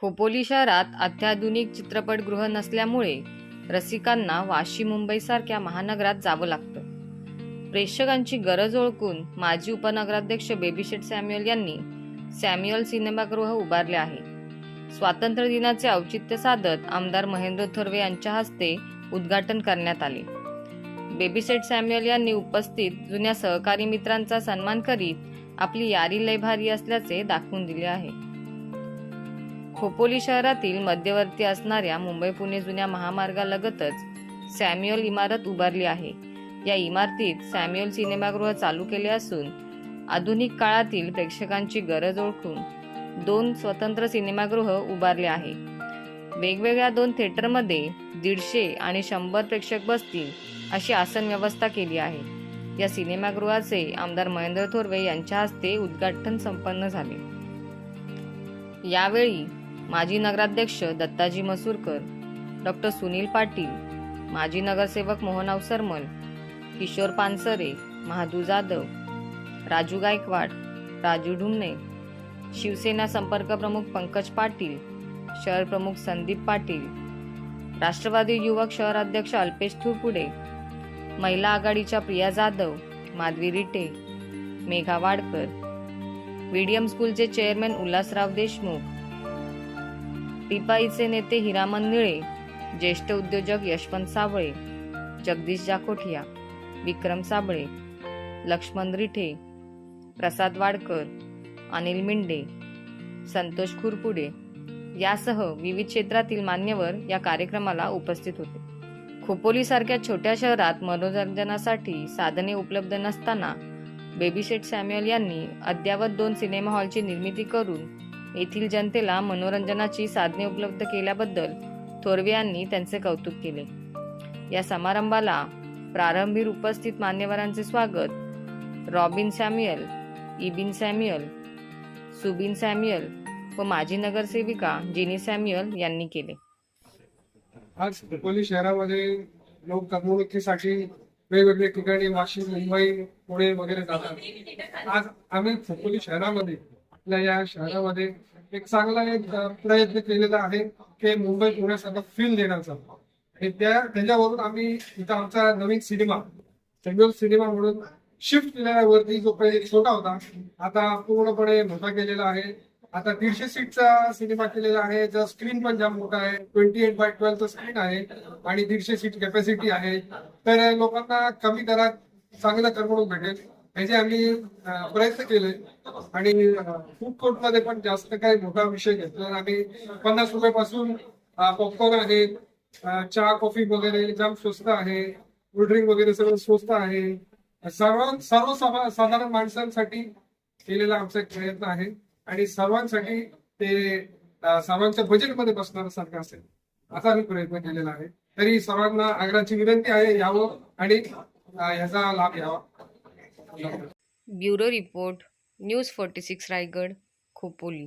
खोपोली शहरात अत्याधुनिक चित्रपटगृह नसल्यामुळे रसिकांना वाशी मुंबईसारख्या महानगरात जावं लागतं. प्रेक्षकांची गरज ओळखून माजी उपनगराध्यक्ष बेबीशेठ सॅम्युअल यांनी सॅम्युअल सिनेमागृह उभारले आहे. स्वातंत्र्य दिनाचे औचित्य साधत आमदार महेंद्र थोरवे यांच्या हस्ते उद्घाटन करण्यात आले. बेबीसेट सॅम्युअल यांनी उपस्थित जुन्या सहकारी मित्रांचा सन्मान करीत आपली यारी लय भारी असल्याचे दाखवून दिले आहे. खोपोली शहरातील मध्यवर्ती असणाऱ्या मुंबई पुणे जुन्या महामार्गालगतच सॅम्युअल इमारत उभारली आहे. या इमारतीत सॅम्युअल सिनेमागृह चालू केले असून आधुनिक काळातील प्रेक्षकांची गरज ओळखून दोन स्वतंत्र सिनेमागृह उभारले आहे. वेगवेगळ्या दोन थिएटरमध्ये दीडशे आणि शंभर प्रेक्षक बसतील अशी आसन व्यवस्था केली आहे. या सिनेमागृहाचे आमदार महेंद्र थोरवे यांच्या हस्ते उद्घाटन संपन्न झाले. यावेळी माजी नगराध्यक्ष दत्ताजी मसूरकर डॉक्टर सुनील पाटील माजी नगरसेवक मोहन अवसरमल किशोर पानसरे महादू जाधव राजू गायकवाड राजू ढुमणे शिवसेना संपर्क प्रमुख पंकज पाटील शहर प्रमुख संदीप पाटील राष्ट्रवादी युवक शहराध्यक्ष अल्पेश थुरपुडे महिला आघाडीच्या प्रिया जाधव माधवी रिटे मेघा वाडकर मीडियम स्कूलचे चेअरमॅन उल्हासराव देशमुख टिपाईचे नेते हिरामन निळे ज्येष्ठ उद्योजक यशवंत साबळे जगदीश जाकोठिया विक्रम साबळे लक्ष्मण रिठे प्रसाद वाडकर अनिल मिंडे संतोष खुरपुडे यासह विविध क्षेत्रातील मान्यवर या कार्यक्रमाला उपस्थित होते. खोपोलीसारख्या छोट्या शहरात मनोरंजनासाठी साधने उपलब्ध नसताना बेबीशेट सॅम्युअल यांनी अद्यावत दोन सिनेमा हॉलची निर्मिती करून येथील जनतेला मनोरंजनाची साधने उपलब्ध केल्याबद्दल थोरवे यांनी त्यांचे कौतुक केले. या समारंभाला प्रारंभी उपस्थित मान्यवरांचे स्वागत Robin Samuel Ibin Samuel Subin Samuel व माजी नगरसेविका जिनी सॅम्युअल यांनी केले. आज हिंगोली शहरामध्ये लोक करमणुकीसाठी वेगवेगळ्या ठिकाणी वाशिम मुंबई पुणे वगैरे जातात. आज आम्ही हिंगोली शहरामध्ये आपल्या या शहरामध्ये एक चांगला एक प्रयत्न केलेला आहे की मुंबई पुण्यासारखा फील देण्याचा. आणि त्या त्याच्यावरून आम्ही इथं आमचा नवीन सिनेमा सेग्युअल सिनेमा म्हणून शिफ्ट केल्यावरती जो पहिले छोटा होता आता पूर्णपणे मोठा केलेला आहे. आता दीडशे सीटचा सिनेमा केलेला आहे. ज्या स्क्रीन पण जाम मोठा आहे. Twenty eight by twelve screen आहे आणि दीडशे सीट कॅपॅसिटी आहे. तर लोकांना कमी दरात चांगलं करमणूक भेटेल. याचे आम्ही प्रयत्न केले. आणि फूड कोर्टमध्ये पण जास्त काही मोठा विषय घेतला. आम्ही पन्नास रुपयापासून पॉपकॉर्न आहे चहा कॉफी वगैरे जाम स्वस्त आहे. कोल्ड्रिंक वगैरे सगळं स्वस्त आहे. सर्व सर्व साधारण माणसांसाठी केलेला आमचा एक प्रयत्न आहे. आणि सर्वांसाठी ते सर्वांच्या बजेटमध्ये बसणार सारखं असेल असा आम्ही प्रयत्न केलेला आहे. तरी सर्वांना आग्रहाची विनंती आहे यावं आणि याचा लाभ घ्यावा. Bureau report news forty six Raigad Khopoli.